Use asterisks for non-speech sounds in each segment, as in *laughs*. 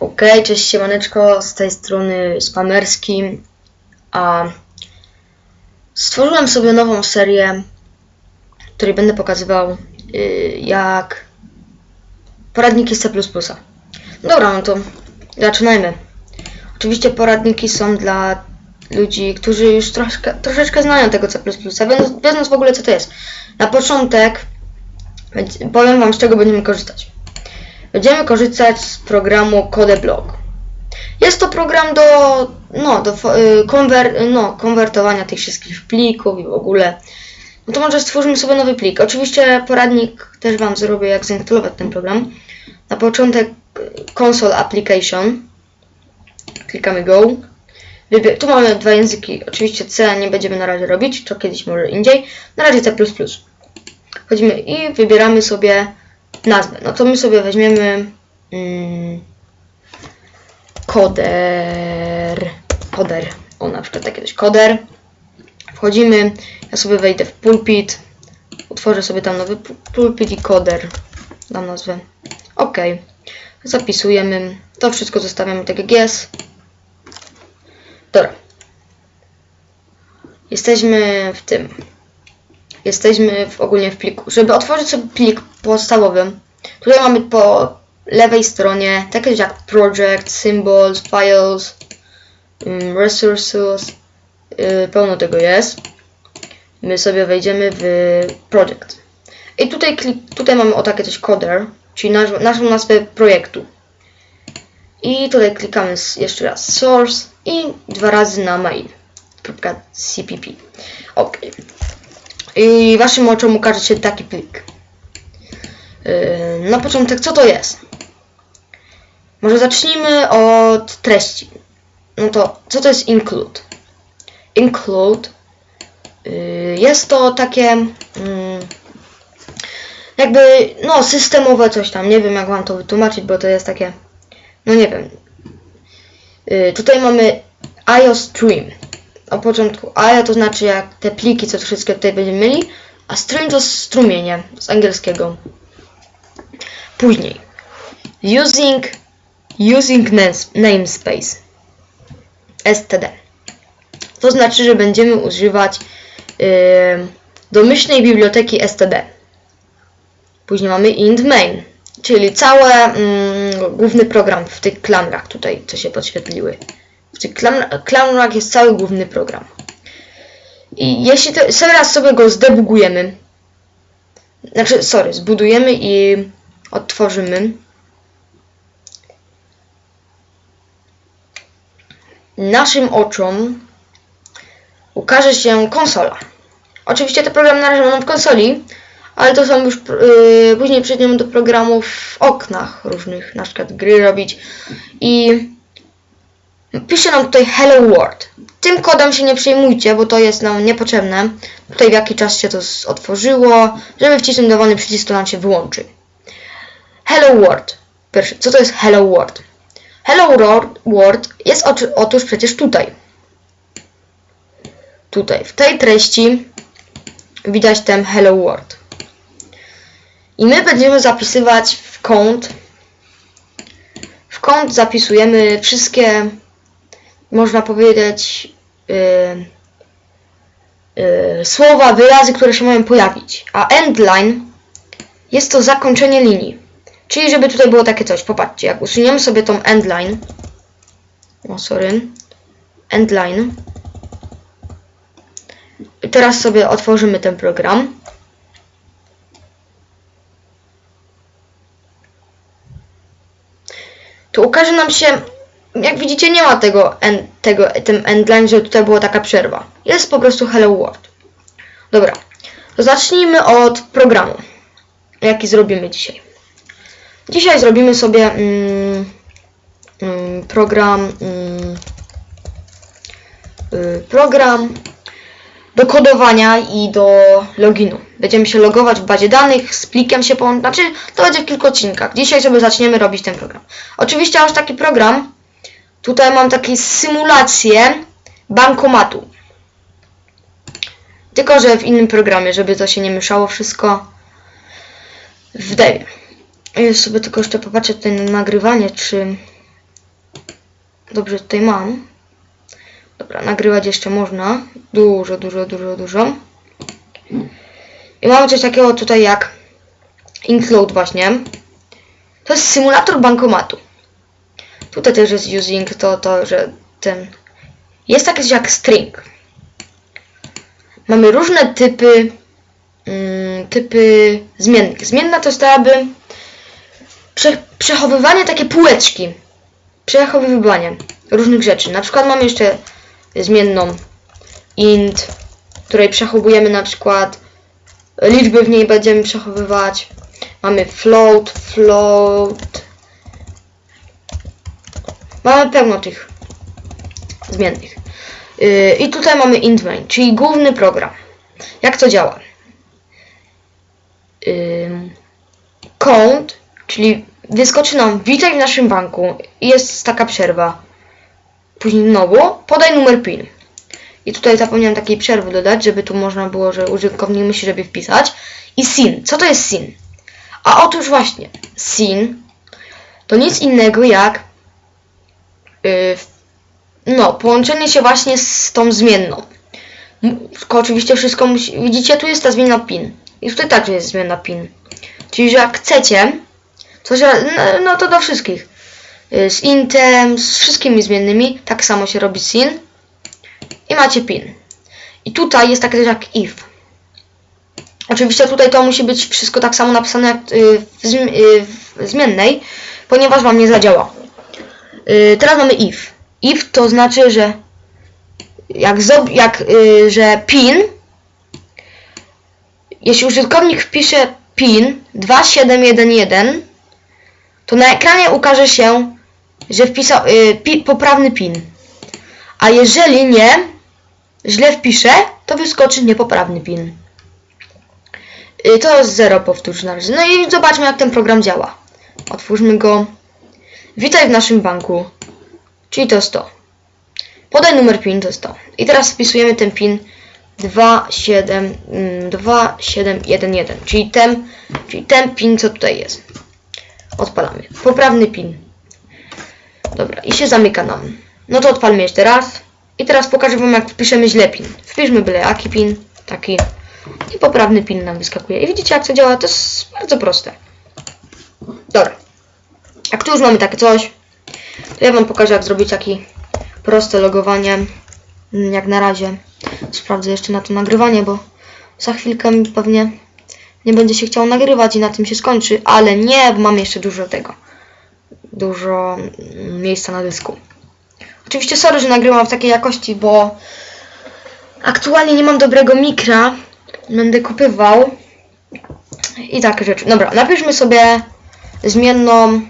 Okej, cześć siemaneczko, z tej strony Spamerski. A stworzyłem sobie nową serię, w której będę pokazywał y, jak poradniki z C++. Dobra, no to zaczynajmy. Oczywiście poradniki są dla ludzi, którzy już troszkę, troszeczkę znają tego C++, wiedząc, w ogóle co to jest. Na początek powiem wam z czego będziemy korzystać. Będziemy korzystać z programu CodeBlock. Jest to program do, no, do y, konwer, no, konwertowania tych wszystkich plików i w ogóle. No to może stworzymy sobie nowy plik. Oczywiście poradnik też Wam zrobię, jak zainstalować ten program. Na początek console application. Klikamy go. Tu mamy dwa języki. Oczywiście C nie będziemy na razie robić, to kiedyś może indziej. Na razie C++. Wchodzimy i wybieramy sobie nazwę. No to my sobie weźmiemy mm, koder. Koder. O, na przykład coś. Koder. Wchodzimy. Ja sobie wejdę w pulpit. Utworzę sobie tam nowy pu- pulpit i koder. Dam nazwę. OK. Zapisujemy. To wszystko zostawiamy tak jak jest. Dobra. Jesteśmy w tym jesteśmy w, ogólnie w pliku. Żeby otworzyć sobie plik podstawowy, tutaj mamy po lewej stronie takie jak project, symbols, files, ym, resources, yy, pełno tego jest. My sobie wejdziemy w project. I tutaj, klik, tutaj mamy o takie coś coder, czyli nasz, naszą nazwę projektu. I tutaj klikamy jeszcze raz source i dwa razy na mail.cpp. OK. I waszym oczom ukaże się taki plik. Yy, na początek, co to jest? Może zacznijmy od treści. No to, co to jest include? Include yy, jest to takie mm, jakby, no, systemowe coś tam. Nie wiem, jak wam to wytłumaczyć, bo to jest takie, no nie wiem. Yy, tutaj mamy iostream na początku AIA to znaczy jak te pliki, co wszystkie tutaj będziemy mieli, a stream to strumienie z angielskiego. Później using using names- namespace std. To znaczy, że będziemy używać yy, domyślnej biblioteki std. Później mamy int main, czyli cały mm, główny program w tych klamrach tutaj, co się podświetliły. Klam- klamrach jest cały główny program. I jeśli to, teraz sobie go zdebugujemy, znaczy, sorry, zbudujemy i odtworzymy, naszym oczom ukaże się konsola. Oczywiście te programy na razie mamy w konsoli, ale to są już yy, później przejdziemy do programów w oknach różnych, na przykład gry robić i Pisze nam tutaj Hello World. Tym kodem się nie przejmujcie, bo to jest nam niepotrzebne. Tutaj w jaki czas się to otworzyło. Żeby wcisnąć dowolny przycisk, to nam się wyłączy. Hello World. Pierwsze, co to jest Hello World? Hello World- jest otóż przecież tutaj. Tutaj, w tej treści widać ten Hello World. I my będziemy zapisywać w kąt w kąt zapisujemy wszystkie, można powiedzieć, yy, yy, słowa, wyrazy, które się mają pojawić. A endline jest to zakończenie linii. Czyli żeby tutaj było takie coś. Popatrzcie, jak usuniemy sobie tą endline. O, sorry. Endline. Teraz sobie otworzymy ten program. to ukaże nam się, jak widzicie nie ma tego, en, tego tym endline, że tutaj była taka przerwa. Jest po prostu Hello World. Dobra, to zacznijmy od programu, jaki zrobimy dzisiaj. Dzisiaj zrobimy sobie mm, mm, program mm, y, program do kodowania i do loginu. Będziemy się logować w bazie danych, z plikiem się połączyć, znaczy to będzie w kilku odcinkach. Dzisiaj sobie zaczniemy robić ten program. Oczywiście aż taki program, tutaj mam takie symulację bankomatu. Tylko, że w innym programie, żeby to się nie mieszało wszystko w devie. Ja sobie tylko jeszcze popatrzę tutaj na nagrywanie, czy dobrze tutaj mam. Dobra, nagrywać jeszcze można. Dużo, dużo, dużo, dużo. I mamy coś takiego tutaj jak include właśnie. To jest symulator bankomatu. Tutaj też jest using to, to, że ten... Jest taki coś jak string. Mamy różne typy mm, typy zmiennych. Zmienna to prze, przechowywanie takie półeczki. Przechowywanie różnych rzeczy. Na przykład mamy jeszcze zmienną int, której przechowujemy na przykład liczby w niej będziemy przechowywać. Mamy float, float. Mamy pełno tych zmiennych. Yy, I tutaj mamy int main, czyli główny program. Jak to działa? Ym, Count, czyli wyskoczy nam witaj w naszym banku jest taka przerwa. Później znowu podaj numer PIN. I tutaj zapomniałem takiej przerwy dodać, żeby tu można było, że użytkownik musi sobie wpisać. I SIN. Co to jest SIN? A otóż właśnie, SIN to nic innego jak yy, no, połączenie się właśnie z tą zmienną. Tylko oczywiście wszystko musi... Widzicie, tu jest ta zmienna PIN. I tutaj także jest zmienna PIN. Czyli, że jak chcecie, coś, no, no to do wszystkich. Y, Z intem, z wszystkimi zmiennymi, tak samo się robi sin. I macie PIN. I tutaj jest takie coś jak if. Oczywiście tutaj to musi być wszystko tak samo napisane jak y, y, w zmiennej, ponieważ wam nie zadziała. Y, Teraz mamy if. If to znaczy, że jak, jak y, że PIN jeśli użytkownik wpisze PIN 2711, to na ekranie ukaże się, że wpisał y, pi, poprawny PIN. A jeżeli nie, źle wpisze, to wyskoczy niepoprawny PIN. Y, to jest 0 powtórz na razie. No i zobaczmy jak ten program działa. Otwórzmy go. Witaj w naszym banku. Czyli to jest to. Podaj numer PIN, to jest to. I teraz wpisujemy ten PIN 27, mm, 2711, czyli ten, czyli ten PIN, co tutaj jest. Odpalamy. Poprawny PIN. Dobra, i się zamyka nam. No to odpalmy jeszcze raz. I teraz pokażę Wam, jak wpiszemy źle PIN. Wpiszmy byle jaki PIN, taki. I poprawny PIN nam wyskakuje. I widzicie, jak to działa? To jest bardzo proste. Dobra. Jak tu już mamy takie coś, to ja Wam pokażę, jak zrobić takie proste logowanie. Mm, Jak na razie sprawdzę jeszcze na to nagrywanie, bo za chwilkę mi pewnie nie będzie się chciał nagrywać i na tym się skończy, ale nie, bo mam jeszcze dużo tego. Dużo mm, miejsca na dysku. Oczywiście sorry, że nagrywam w takiej jakości, bo aktualnie nie mam dobrego mikra. Będę kupywał. I takie rzeczy. Dobra, napiszmy sobie zmienną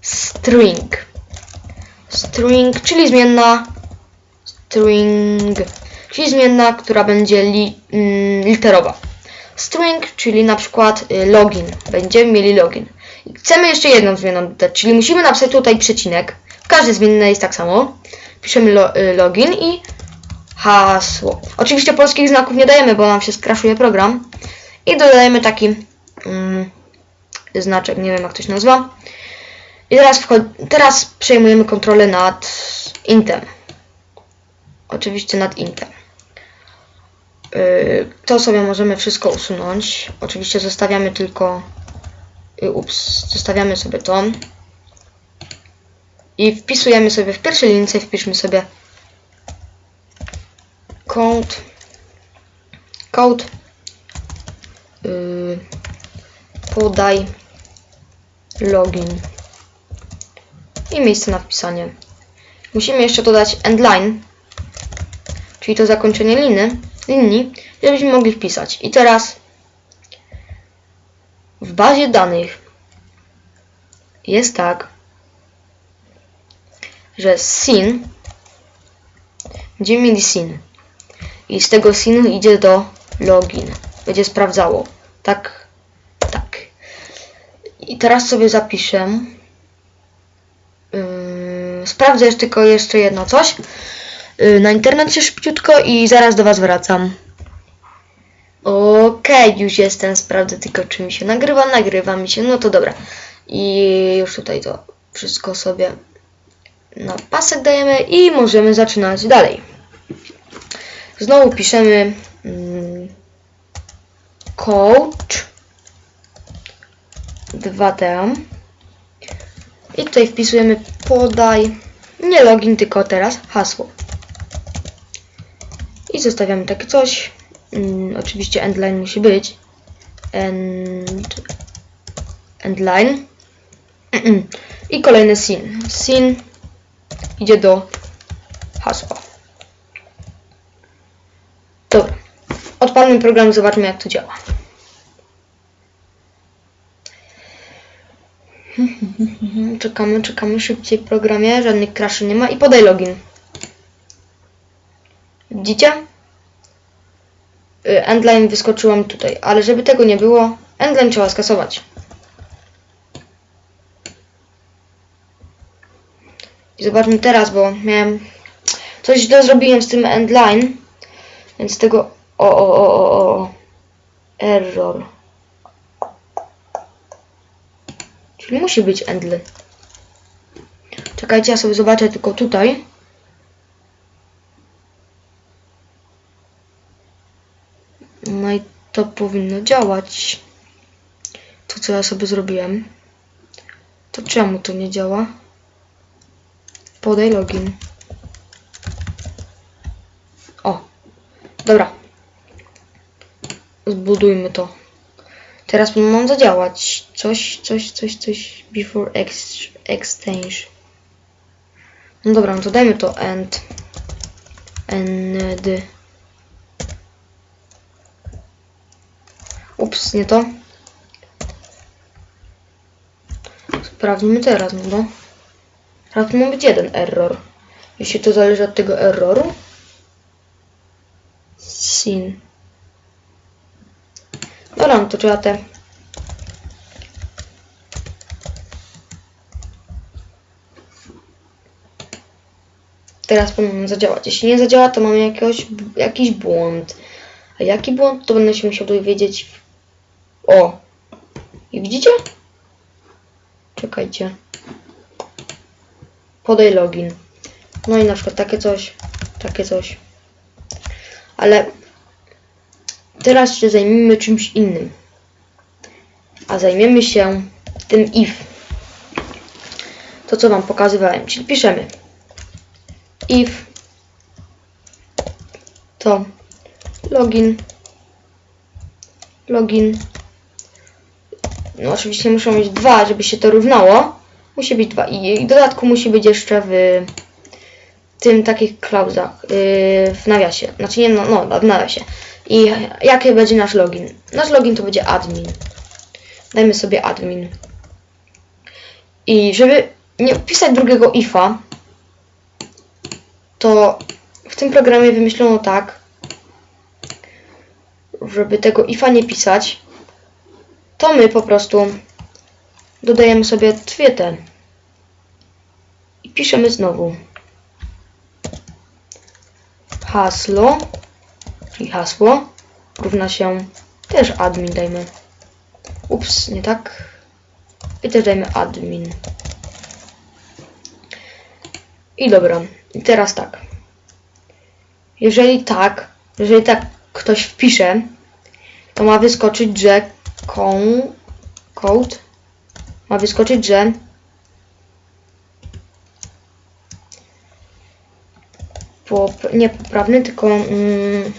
string. String, czyli zmienna string, czyli zmienna, która będzie li, mm, literowa. String, czyli na przykład y, login. Będziemy mieli login. I Chcemy jeszcze jedną zmienną dodać, czyli musimy napisać tutaj przecinek. Każde zmienne jest tak samo. Piszemy lo, y, login i hasło. Oczywiście polskich znaków nie dajemy, bo nam się skraszuje program. I dodajemy taki mm, znaczek, nie wiem jak to się nazywa. I teraz, teraz przejmujemy kontrolę nad intem. Oczywiście nad intem. Yy, to sobie możemy wszystko usunąć. Oczywiście zostawiamy tylko. Yy, ups, zostawiamy sobie to. I wpisujemy sobie w pierwszej linijce, wpiszmy sobie code. Code. Yy, podaj login i miejsce na wpisanie. Musimy jeszcze dodać endline, czyli to zakończenie liny, linii, żebyśmy mogli wpisać. I teraz w bazie danych jest tak, że sin będziemy mieli sin i z tego sinu idzie do login. Będzie sprawdzało. Tak, tak. I teraz sobie zapiszę sprawdzę tylko jeszcze jedno coś yy, na internecie szybciutko i zaraz do Was wracam. Okej, już jestem, sprawdzę tylko czy mi się nagrywa, nagrywa mi się, no to dobra. I już tutaj to wszystko sobie na pasek dajemy i możemy zaczynać dalej. Znowu piszemy mm, coach 2T i tutaj wpisujemy podaj nie login, tylko teraz hasło. I zostawiamy takie coś. Mm, oczywiście endline musi być. End, endline. *clears throat* I kolejny sin. Sin idzie do hasła. Dobra. Odpalmy program, zobaczmy jak to działa. *laughs* Czekamy, czekamy szybciej w programie, żadnych crashy nie ma i podaj login. Widzicie? Y, Endline wyskoczyłam tutaj, ale żeby tego nie było, endline trzeba skasować. I zobaczmy teraz, bo miałem coś źle zrobiłem z tym endline, więc tego o o o o o error. Czyli musi być endly. Czekajcie, ja sobie zobaczę tylko tutaj. No i to powinno działać. To co ja sobie zrobiłem. To czemu to nie działa? Podaj login. O. Dobra. Zbudujmy to. Teraz powinno zadziałać. Coś, coś, coś, coś. Before ex exchange. No dobra, no to dajmy to end. End. Ups, nie to. Sprawdźmy teraz, no. no. Teraz ma być jeden error. Jeśli to zależy od tego erroru. Sin. Dobra, no to trzeba te... Teraz powinno zadziałać. Jeśli nie zadziała, to mamy jakiegoś, jakiś błąd. A jaki błąd, to będę się musiał dowiedzieć. O! I widzicie? Czekajcie. Podaj login. No i na przykład takie coś, takie coś. Ale teraz się zajmijmy czymś innym. A zajmiemy się tym if. To co wam pokazywałem, czyli piszemy. If to login login. No oczywiście muszą mieć dwa, żeby się to równało. Musi być dwa. I w dodatku musi być jeszcze w tym takich klauzach yy, w nawiasie, znaczy nie no, no w nawiasie i jaki będzie nasz login? Nasz login to będzie admin. Dajmy sobie admin. I żeby nie wpisać drugiego ifa to w tym programie wymyślono tak, żeby tego ifa nie pisać, to my po prostu dodajemy sobie dwie te i piszemy znowu hasło, czyli hasło równa się też admin dajmy. Ups, nie tak. I też dajmy admin. I dobra, i teraz tak. Jeżeli tak, jeżeli tak ktoś wpisze, to ma wyskoczyć, że code ma wyskoczyć, że pop, nie poprawny, tylko mm,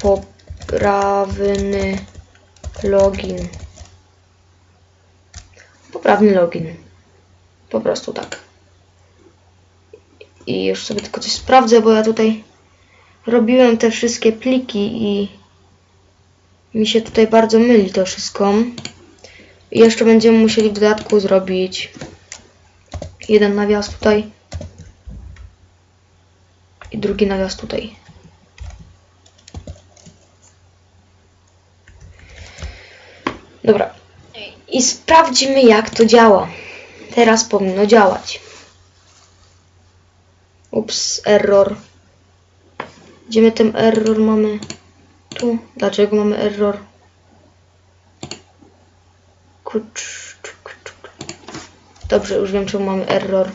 poprawny login. Poprawny login. Po prostu tak. I już sobie tylko coś sprawdzę, bo ja tutaj robiłem te wszystkie pliki i mi się tutaj bardzo myli to wszystko. I jeszcze będziemy musieli w dodatku zrobić jeden nawias tutaj i drugi nawias tutaj. Dobra. I sprawdzimy jak to działa. Teraz powinno działać. Ups, error. Gdzie my ten error mamy? Tu. Dlaczego mamy error? Dobrze, już wiem czemu mamy error.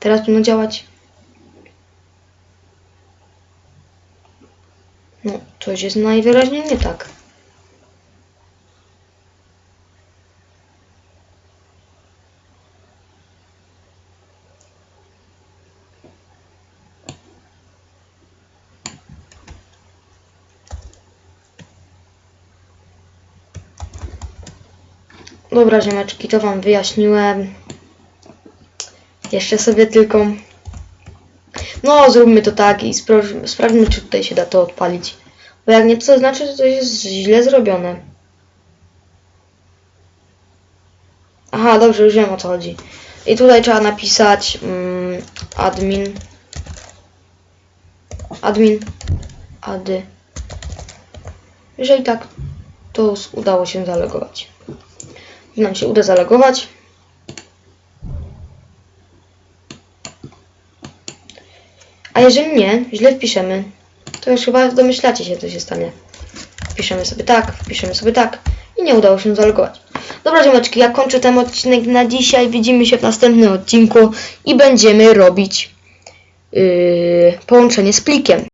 Teraz powinno działać. No, coś jest najwyraźniej nie tak. Dobra, ziomeczki, to wam wyjaśniłem. Jeszcze sobie tylko... No, zróbmy to tak i sprawdźmy, sprawdźmy, czy tutaj się da to odpalić. Bo jak nie, to znaczy, że to jest źle zrobione. Aha, dobrze, już wiem o co chodzi. I tutaj trzeba napisać mm, admin. Admin. Ady. Jeżeli tak, to udało się zalogować. Nam się uda zalogować. A jeżeli nie, źle wpiszemy, to już chyba domyślacie się, co się stanie. Wpiszemy sobie tak, wpiszemy sobie tak i nie udało się zalogować. Dobra, ziomeczki, ja kończę ten odcinek na dzisiaj. Widzimy się w następnym odcinku i będziemy robić yy, połączenie z plikiem.